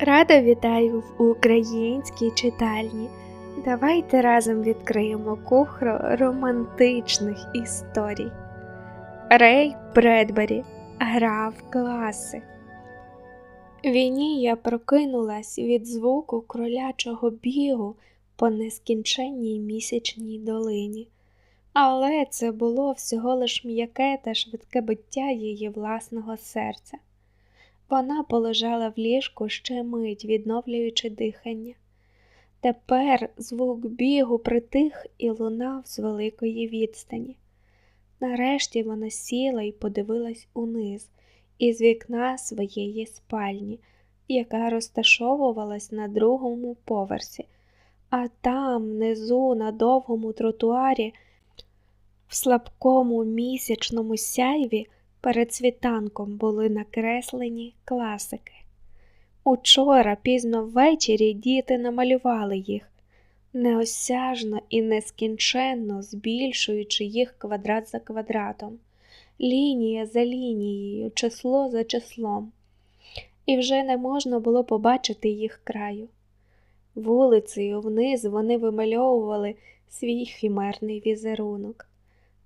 Рада вітаю в українській читальні. Давайте разом відкриємо кухру романтичних історій. Рей Бредбері грав класи. Вінія прокинулась від звуку кролячого бігу по нескінченній місячній долині, але це було всього лиш м'яке та швидке биття її власного серця. Вона полежала в ліжку ще мить, відновлюючи дихання. Тепер звук бігу притих і лунав з великої відстані. Нарешті вона сіла і подивилась униз, із вікна своєї спальні, яка розташовувалась на другому поверсі, а там, внизу, на довгому тротуарі, в слабкому місячному сяйві. Перед світанком були накреслені класики. Учора, пізно ввечері, діти намалювали їх, неосяжно і нескінченно збільшуючи їх квадрат за квадратом, лінія за лінією, число за числом, і вже не можна було побачити їх краю. Вулицею вниз вони вимальовували свій хімерний візерунок.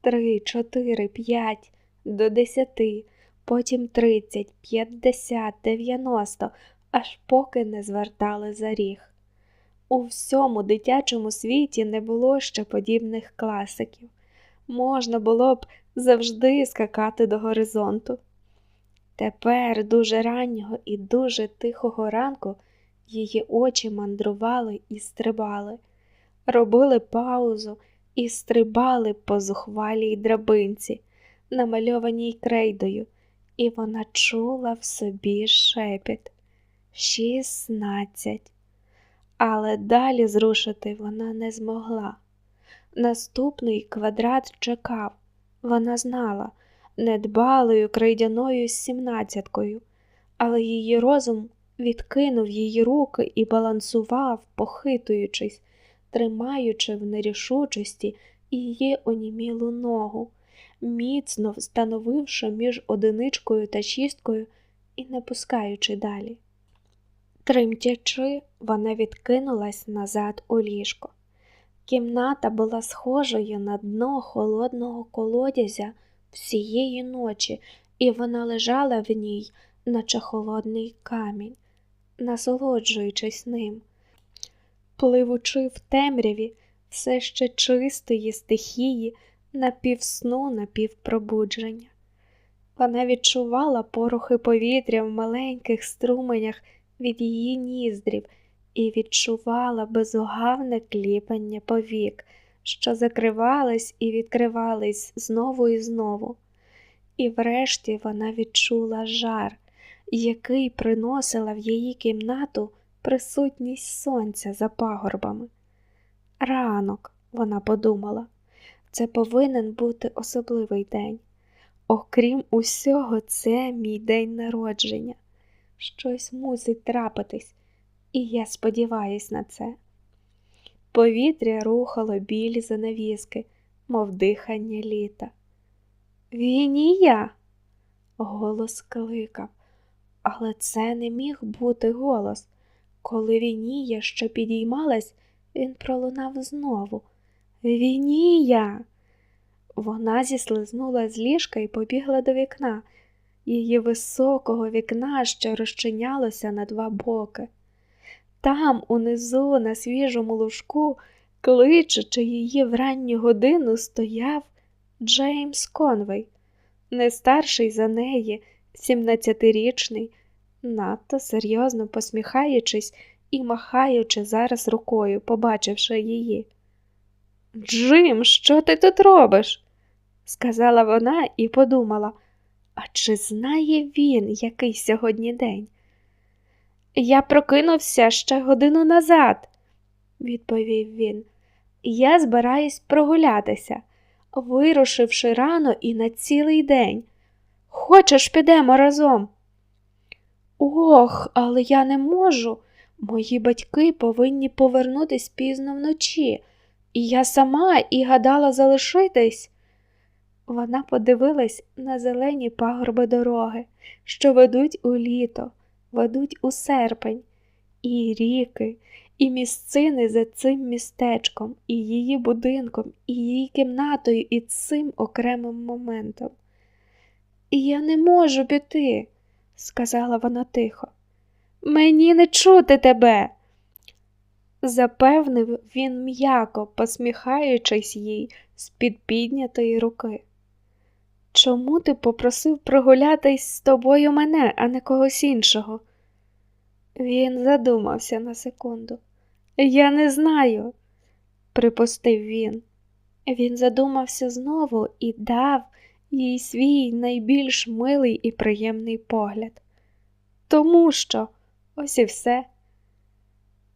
Три, чотири, п'ять до десяти, потім тридцять, п'ятдесят, дев'яносто, аж поки не звертали за ріг. У всьому дитячому світі не було ще подібних класиків. Можна було б завжди скакати до горизонту. Тепер, дуже раннього і дуже тихого ранку, її очі мандрували і стрибали, робили паузу і стрибали по зухвалій драбинці намальованій крейдою, і вона чула в собі шепіт шістнадцять. Але далі зрушити вона не змогла. Наступний квадрат чекав, вона знала, недбалою крейдяною сімнадцяткою, але її розум відкинув її руки і балансував, похитуючись, тримаючи в нерішучості її онімілу ногу міцно встановивши між одиничкою та шісткою і не пускаючи далі. Тремтячи, вона відкинулась назад у ліжко. Кімната була схожою на дно холодного колодязя всієї ночі, і вона лежала в ній, наче холодний камінь, насолоджуючись ним, пливучи в темряві все ще чистої стихії напівсну, напівпробудження. Вона відчувала порохи повітря в маленьких струменях від її ніздрів і відчувала безугавне кліпання повік, що закривались і відкривались знову і знову. І врешті вона відчула жар, який приносила в її кімнату присутність сонця за пагорбами. Ранок, вона подумала. Це повинен бути особливий день. Окрім усього, це мій день народження. Щось мусить трапитись, і я сподіваюсь на це. Повітря рухало білі занавіски, мов дихання літа. Вінія, голос кликав, але це не міг бути голос. Коли Вінія ще підіймалась, він пролунав знову. Вінія. Вона зіслизнула з ліжка і побігла до вікна, її високого вікна, що розчинялося на два боки. Там, унизу, на свіжому лужку, кличучи її в ранню годину, стояв Джеймс Конвей, не старший за неї, сімнадцятирічний, надто серйозно посміхаючись і махаючи зараз рукою, побачивши її. Джим, що ти тут робиш? сказала вона і подумала, а чи знає він, який сьогодні день? Я прокинувся ще годину назад, відповів він. Я збираюсь прогулятися, вирушивши рано і на цілий день. Хочеш, підемо разом? Ох, але я не можу. Мої батьки повинні повернутись пізно вночі. І я сама і гадала залишитись. Вона подивилась на зелені пагорби дороги, що ведуть у літо, ведуть у серпень, і ріки, і місцини за цим містечком, і її будинком, і її кімнатою, і цим окремим моментом. Я не можу піти, сказала вона тихо. Мені не чути тебе, запевнив він м'яко, посміхаючись їй з під піднятої руки. Чому ти попросив прогулятись з тобою мене, а не когось іншого? Він задумався на секунду. Я не знаю, припустив він. Він задумався знову і дав їй свій найбільш милий і приємний погляд. Тому що ось і все.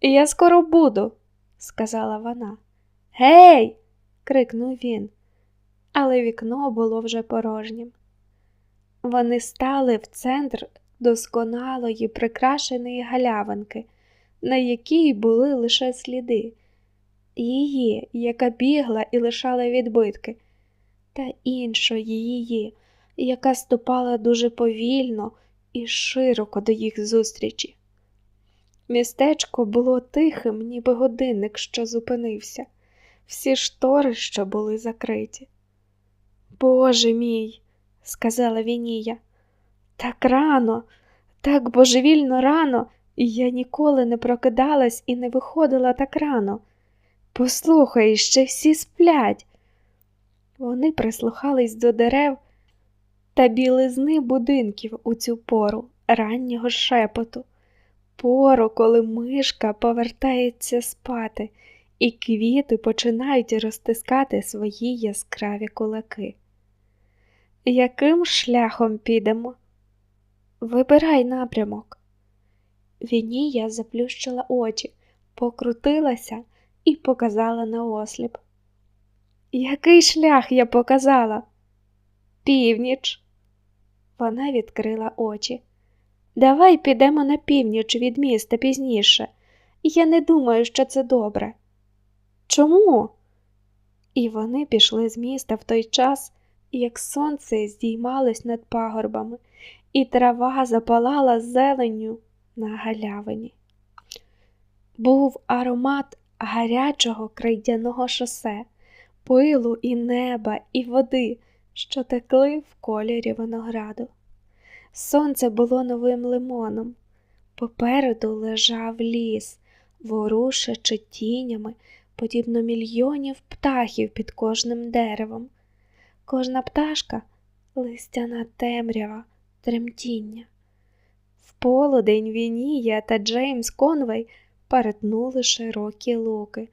Я скоро буду, сказала вона. Гей. крикнув він, але вікно було вже порожнім. Вони стали в центр досконалої, прикрашеної галявинки, на якій були лише сліди, її, яка бігла і лишала відбитки, та іншої її, яка ступала дуже повільно і широко до їх зустрічі. Містечко було тихим, ніби годинник, що зупинився, всі штори, що були закриті. Боже мій, сказала Вінія, так рано, так божевільно рано, і я ніколи не прокидалась і не виходила так рано. Послухай, ще всі сплять. Вони прислухались до дерев та білизни будинків у цю пору раннього шепоту, пору, коли мишка повертається спати, і квіти починають розтискати свої яскраві кулаки. Яким шляхом підемо? Вибирай напрямок. Вінія заплющила очі, покрутилася і показала на осліп. Який шлях я показала? Північ. Вона відкрила очі. Давай підемо на північ від міста пізніше. Я не думаю, що це добре. Чому? І вони пішли з міста в той час, як сонце здіймалось над пагорбами, і трава запалала зеленню на галявині. Був аромат гарячого крейдяного шосе, пилу і неба, і води, що текли в кольорі винограду. Сонце було новим лимоном. Попереду лежав ліс, ворушачи тінями, подібно мільйонів птахів під кожним деревом. Кожна пташка листяна темрява, тремтіння. В полудень Вінія та Джеймс Конвей перетнули широкі луки,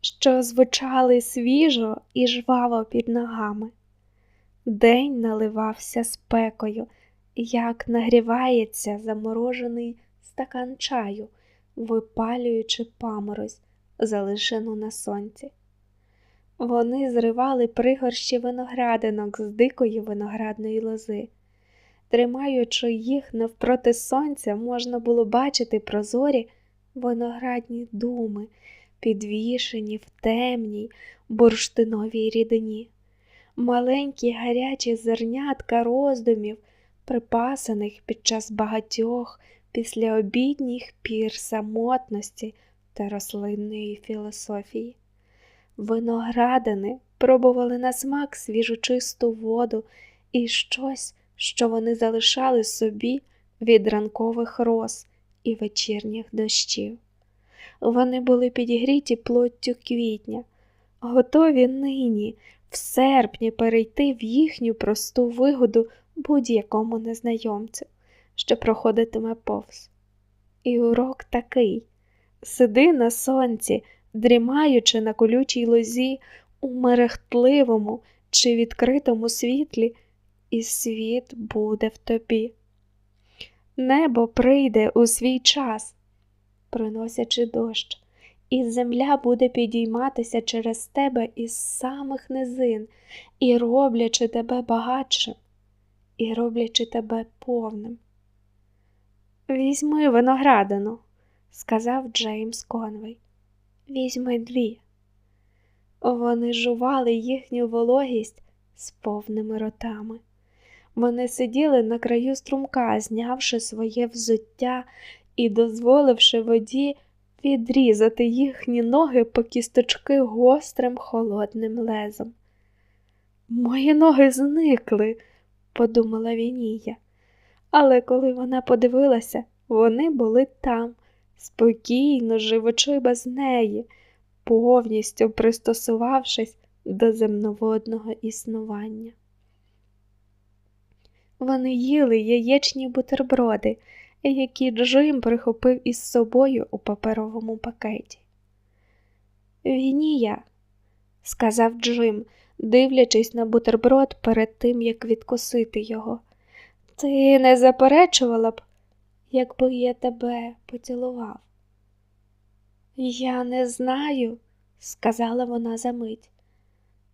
що звучали свіжо і жваво під ногами. День наливався спекою, як нагрівається заморожений стакан чаю, випалюючи паморозь, залишену на сонці. Вони зривали пригорщі виноградинок з дикої виноградної лози. Тримаючи їх навпроти сонця, можна було бачити прозорі виноградні думи, підвішені в темній бурштиновій рідині, маленькі гарячі зернятка роздумів, припасаних під час багатьох післяобідніх пір самотності та рослинної філософії. Виноградини пробували на смак свіжу чисту воду і щось, що вони залишали собі від ранкових роз і вечірніх дощів. Вони були підігріті плоттю квітня, готові нині, в серпні, перейти в їхню просту вигоду будь-якому незнайомцю, що проходитиме повз. І урок такий сиди на сонці, дрімаючи на колючій лозі у мерехтливому чи відкритому світлі, і світ буде в тобі. Небо прийде у свій час, приносячи дощ, і земля буде підійматися через тебе із самих низин, і роблячи тебе багатшим, і роблячи тебе повним. Візьми виноградину, сказав Джеймс Конвей. Візьми дві. Вони жували їхню вологість з повними ротами. Вони сиділи на краю струмка, знявши своє взуття і дозволивши воді відрізати їхні ноги по кісточки гострим холодним лезом. Мої ноги зникли, подумала Вінія. Але коли вона подивилася, вони були там, спокійно живучи без неї, повністю пристосувавшись до земноводного існування. Вони їли яєчні бутерброди, які Джим прихопив із собою у паперовому пакеті. Вінія, сказав Джим, дивлячись на бутерброд перед тим, як відкусити його. Ти не заперечувала б, якби я тебе поцілував. Я не знаю, сказала вона за мить.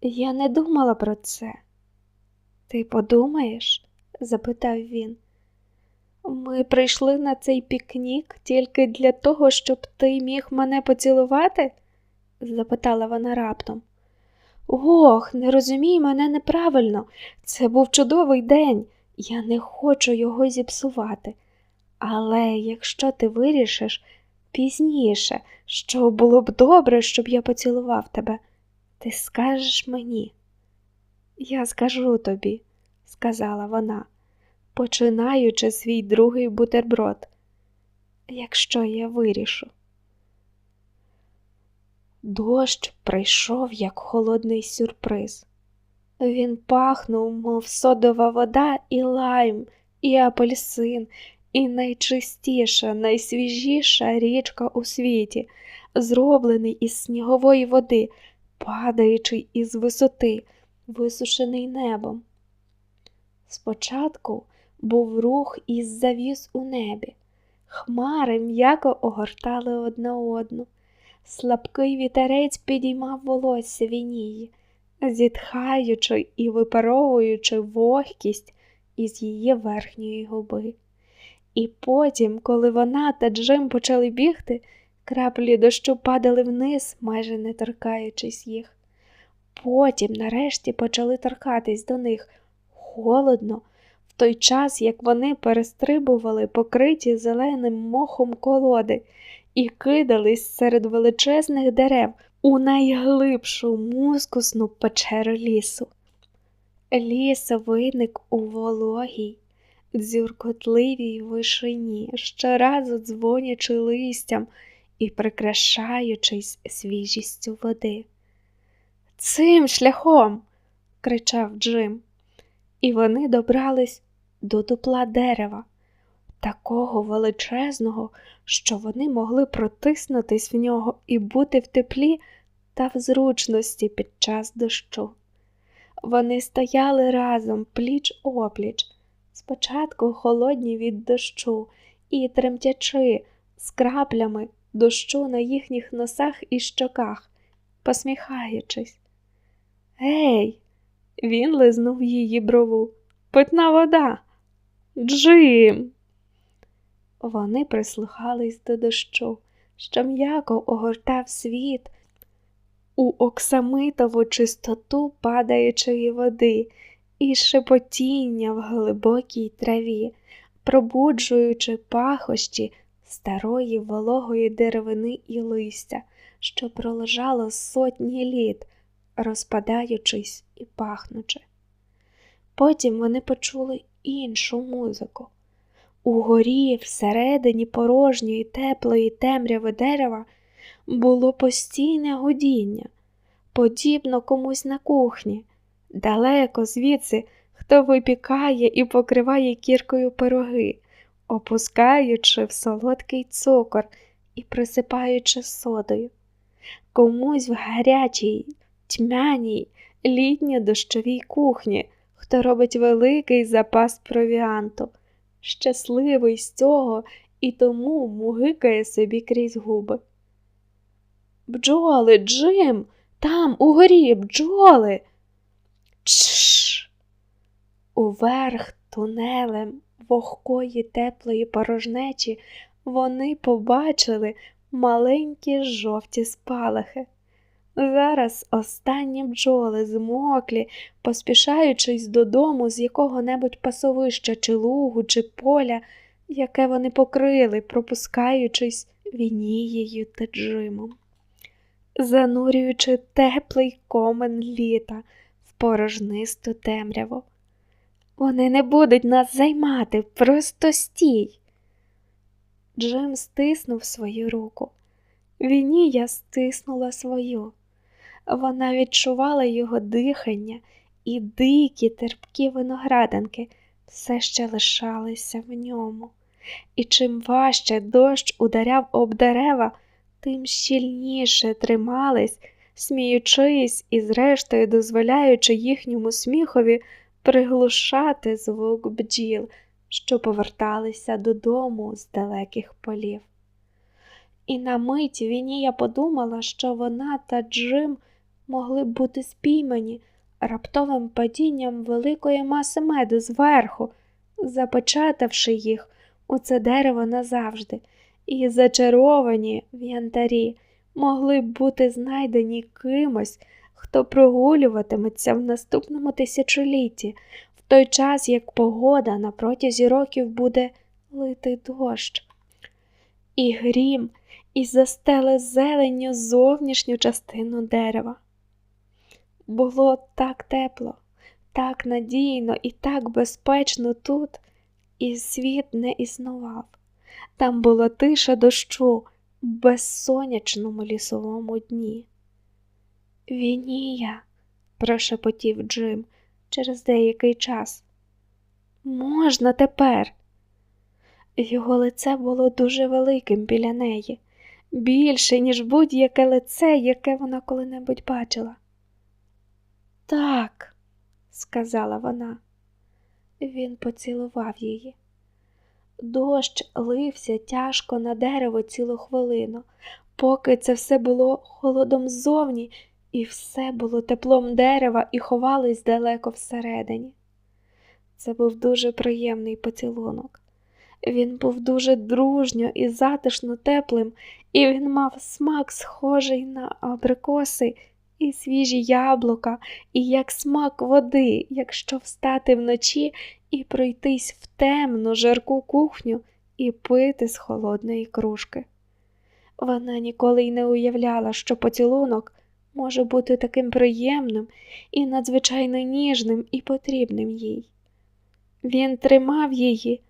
Я не думала про це. Ти подумаєш? запитав він. Ми прийшли на цей пікнік тільки для того, щоб ти міг мене поцілувати? запитала вона раптом. Ох, не розумій мене неправильно. Це був чудовий день. Я не хочу його зіпсувати. Але якщо ти вирішиш пізніше, що було б добре, щоб я поцілував тебе, ти скажеш мені. Я скажу тобі, сказала вона, починаючи свій другий бутерброд, якщо я вирішу. Дощ прийшов як холодний сюрприз. Він пахнув, мов содова вода, і лайм, і апельсин, і найчистіша, найсвіжіша річка у світі, зроблений із снігової води, падаючи із висоти, висушений небом. Спочатку був рух із завіс у небі, хмари м'яко огортали одна одну. Слабкий вітерець підіймав волосся вінії, зітхаючи і випаровуючи вогкість із її верхньої губи. І потім, коли вона та Джим почали бігти, краплі дощу падали вниз, майже не торкаючись їх. Потім, нарешті, почали торкатись до них холодно, в той час, як вони перестрибували покриті зеленим мохом колоди і кидались серед величезних дерев у найглибшу мускусну печеру лісу. Ліс виник у вологій, дзюркотливій вишині, щоразу дзвонячи листям і прикрашаючись свіжістю води. Цим шляхом. кричав Джим, і вони добрались до дупла дерева, такого величезного, що вони могли протиснутись в нього і бути в теплі та в зручності під час дощу. Вони стояли разом пліч опліч, спочатку холодні від дощу і тремтячи з краплями дощу на їхніх носах і щоках, посміхаючись. Гей, він лизнув її брову. Питна вода. Джим. Вони прислухались до дощу, що м'яко огортав світ у оксамитову чистоту падаючої води і шепотіння в глибокій траві, пробуджуючи пахощі старої вологої деревини і листя, що пролежало сотні літ, розпадаючись і пахнучи. Потім вони почули іншу музику. Угорі, всередині порожньої теплої темряви дерева, було постійне гудіння, подібно комусь на кухні, далеко звідси, хто випікає і покриває кіркою пироги, опускаючи в солодкий цукор і присипаючи содою, комусь в гарячій, тьмяній, літньо дощовій кухні, хто робить великий запас провіанту щасливий з цього і тому мугикає собі крізь губи. Бджоли, Джим, там угорі бджоли. Чш. Уверх тунелем вогкої теплої порожнечі вони побачили маленькі жовті спалахи. Зараз останні бджоли змоклі, поспішаючись додому з якого-небудь пасовища, чи лугу, чи поля, яке вони покрили, пропускаючись Вінією та Джимом, занурюючи теплий комен літа в порожнисту темряву. Вони не будуть нас займати, просто стій. Джим стиснув свою руку. Вінія стиснула свою. Вона відчувала його дихання, і дикі терпкі винограданки все ще лишалися в ньому. І чим важче дощ ударяв об дерева, тим щільніше тримались, сміючись і, зрештою, дозволяючи їхньому сміхові приглушати звук бджіл, що поверталися додому з далеких полів. І на мить Вінія подумала, що вона та Джим могли б бути спіймані раптовим падінням великої маси меду зверху, запечатавши їх у це дерево назавжди, і зачаровані в янтарі могли б бути знайдені кимось, хто прогулюватиметься в наступному тисячолітті, в той час як погода на протязі років буде лити дощ. І грім, і застеле зеленню зовнішню частину дерева. Було так тепло, так надійно і так безпечно тут, і світ не існував. Там була тиша дощу в безсонячному лісовому дні. Вінія, прошепотів Джим через деякий час. Можна тепер. Його лице було дуже великим біля неї, більше, ніж будь-яке лице, яке вона коли-небудь бачила. Так, сказала вона. Він поцілував її. Дощ лився тяжко на дерево цілу хвилину, поки це все було холодом ззовні, і все було теплом дерева і ховались далеко всередині. Це був дуже приємний поцілунок. Він був дуже дружньо і затишно теплим, і він мав смак, схожий на абрикоси і свіжі яблука, і як смак води, якщо встати вночі і пройтись в темну жарку кухню і пити з холодної кружки. Вона ніколи й не уявляла, що поцілунок може бути таким приємним і надзвичайно ніжним і потрібним їй. Він тримав її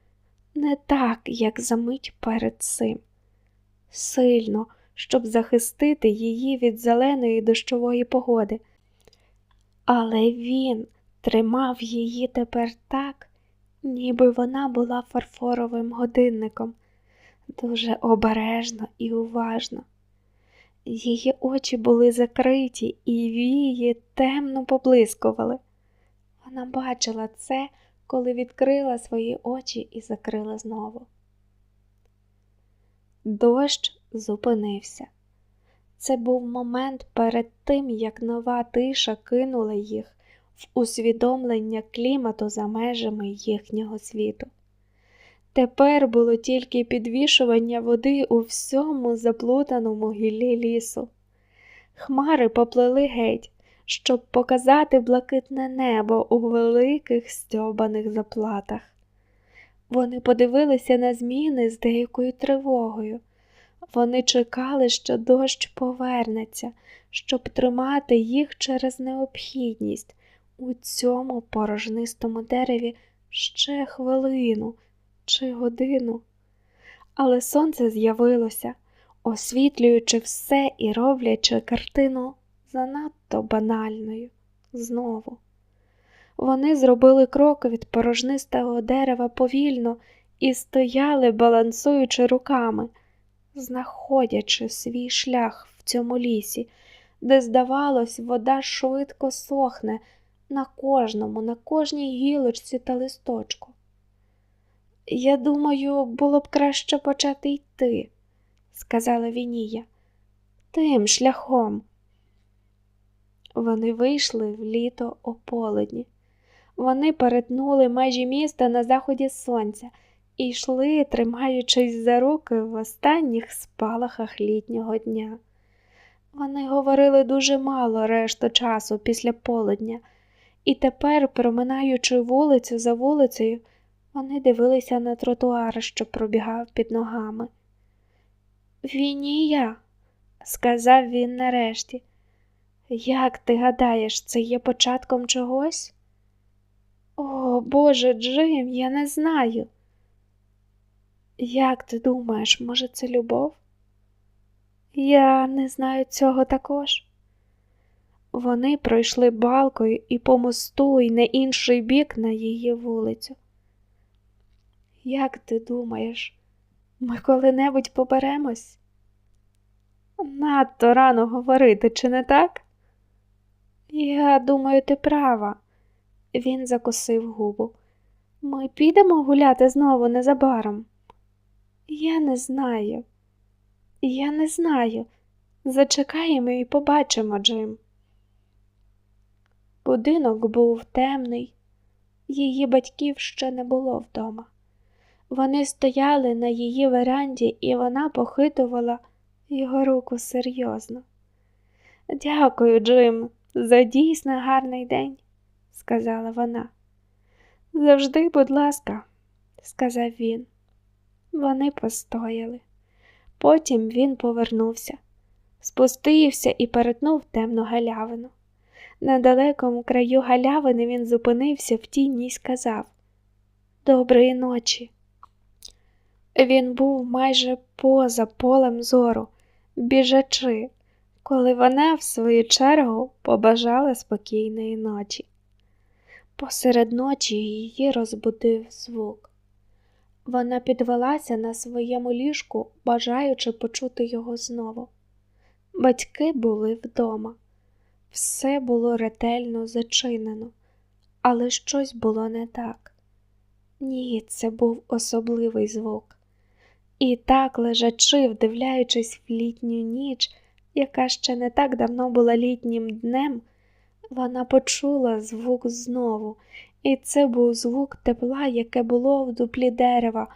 не так, як за мить перед цим, сильно, щоб захистити її від зеленої дощової погоди. Але він тримав її тепер так, ніби вона була фарфоровим годинником, дуже обережно і уважно. Її очі були закриті і вії темно поблискували. Вона бачила це, коли відкрила свої очі і закрила знову. Дощ зупинився. Це був момент перед тим, як нова тиша кинула їх в усвідомлення клімату за межами їхнього світу. Тепер було тільки підвішування води у всьому заплутаному гіллі лісу. Хмари поплили геть, щоб показати блакитне небо у великих стьобаних заплатах. Вони подивилися на зміни з деякою тривогою. Вони чекали, що дощ повернеться, щоб тримати їх через необхідність у цьому порожнистому дереві ще хвилину чи годину. Але сонце з'явилося, освітлюючи все і роблячи картину занадто банальною знову. Вони зробили крок від порожнистого дерева повільно і стояли, балансуючи руками знаходячи свій шлях в цьому лісі, де, здавалось, вода швидко сохне на кожному, на кожній гілочці та листочку. Я думаю, було б краще почати йти, сказала Вінія, тим шляхом. Вони вийшли в літо ополудні. Вони перетнули межі міста на заході сонця і йшли, тримаючись за руки в останніх спалахах літнього дня. Вони говорили дуже мало решту часу після полудня, і тепер, проминаючи вулицю за вулицею, Вони дивилися на тротуар, що пробігав під ногами. Вінія, сказав він нарешті. Як ти гадаєш, це є початком чогось? О, Боже, Джим, я не знаю. Як ти думаєш, може, це любов? Я не знаю цього також. Вони пройшли балкою і по мосту, і на інший бік на її вулицю. Як ти думаєш, ми коли-небудь поберемось? Надто рано говорити, чи не так? Я думаю, ти права. Він закосив губу. Ми підемо гуляти знову незабаром. Я не знаю. Я не знаю. Зачекаємо і побачимо, Джим. Будинок був темний, її батьків ще не було вдома. Вони стояли на її веранді, і вона похитувала його руку серйозно. Дякую, Джим, за дійсно гарний день, сказала вона. Завжди, будь ласка, сказав він. Вони постояли. Потім він повернувся, спустився і перетнув темну галявину. На далекому краю галявини він зупинився в тіні й сказав Доброї ночі. Він був майже поза полем зору, біжачи, коли вона, в свою чергу, побажала спокійної ночі. Посеред ночі її розбудив звук. Вона підвелася на своєму ліжку, бажаючи почути його знову. Батьки були вдома. Все було ретельно зачинено, але щось було не так. Ні, це був особливий звук. І так, лежачи, вдивляючись в літню ніч, яка ще не так давно була літнім днем, вона почула звук знову, і це був звук тепла, яке було в дуплі дерева,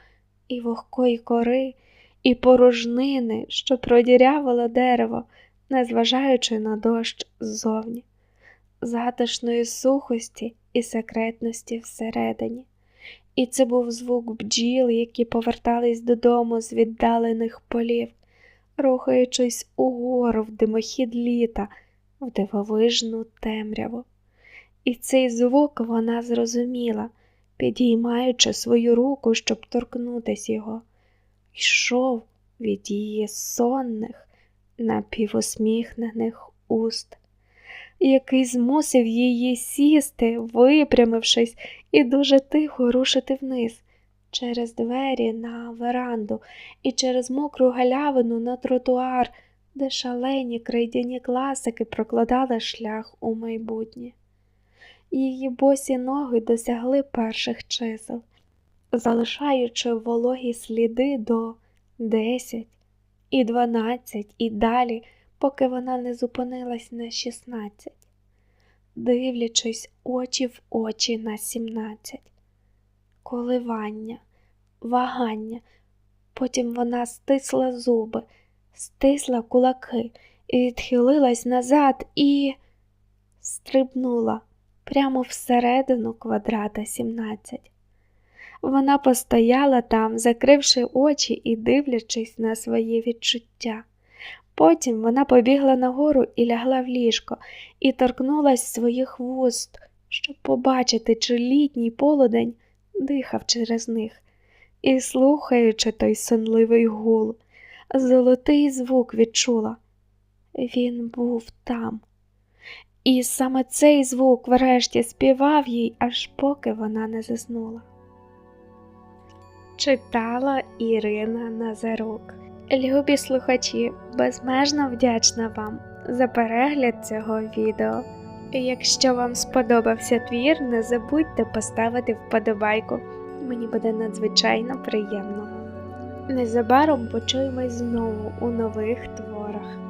і вогкої кори, і порожнини, що продірявило дерево, незважаючи на дощ ззовні, затишної сухості і секретності всередині. І це був звук бджіл, які повертались додому з віддалених полів, рухаючись угору в димохід літа, в дивовижну темряву. І цей звук вона зрозуміла, підіймаючи свою руку, щоб торкнутися його, йшов від її сонних, напівусміхнених уст, який змусив її сісти, випрямившись, і дуже тихо рушити вниз. Через двері на веранду і через мокру галявину на тротуар, де шалені крейдяні класики прокладали шлях у майбутнє. Її босі ноги досягли перших чисел, залишаючи вологі сліди до десять і дванадцять і далі, поки вона не зупинилась на шістнадцять, дивлячись очі в очі на сімнадцять, коливання, вагання. Потім вона стисла зуби, стисла кулаки відхилилась назад і стрибнула прямо всередину квадрата 17. Вона постояла там, закривши очі і дивлячись на свої відчуття. Потім вона побігла нагору і лягла в ліжко, і торкнулась своїх вуст, щоб побачити, чи літній полудень дихав через них, і, слухаючи той сонливий гул, золотий звук відчула. Він був там. І саме цей звук врешті співав їй, аж поки вона не заснула. Читала Ірина Назарук. Любі слухачі, безмежно вдячна вам за перегляд цього відео. Якщо вам сподобався твір, не забудьте поставити вподобайку. Мені буде надзвичайно приємно. Незабаром почуємось знову у нових творах.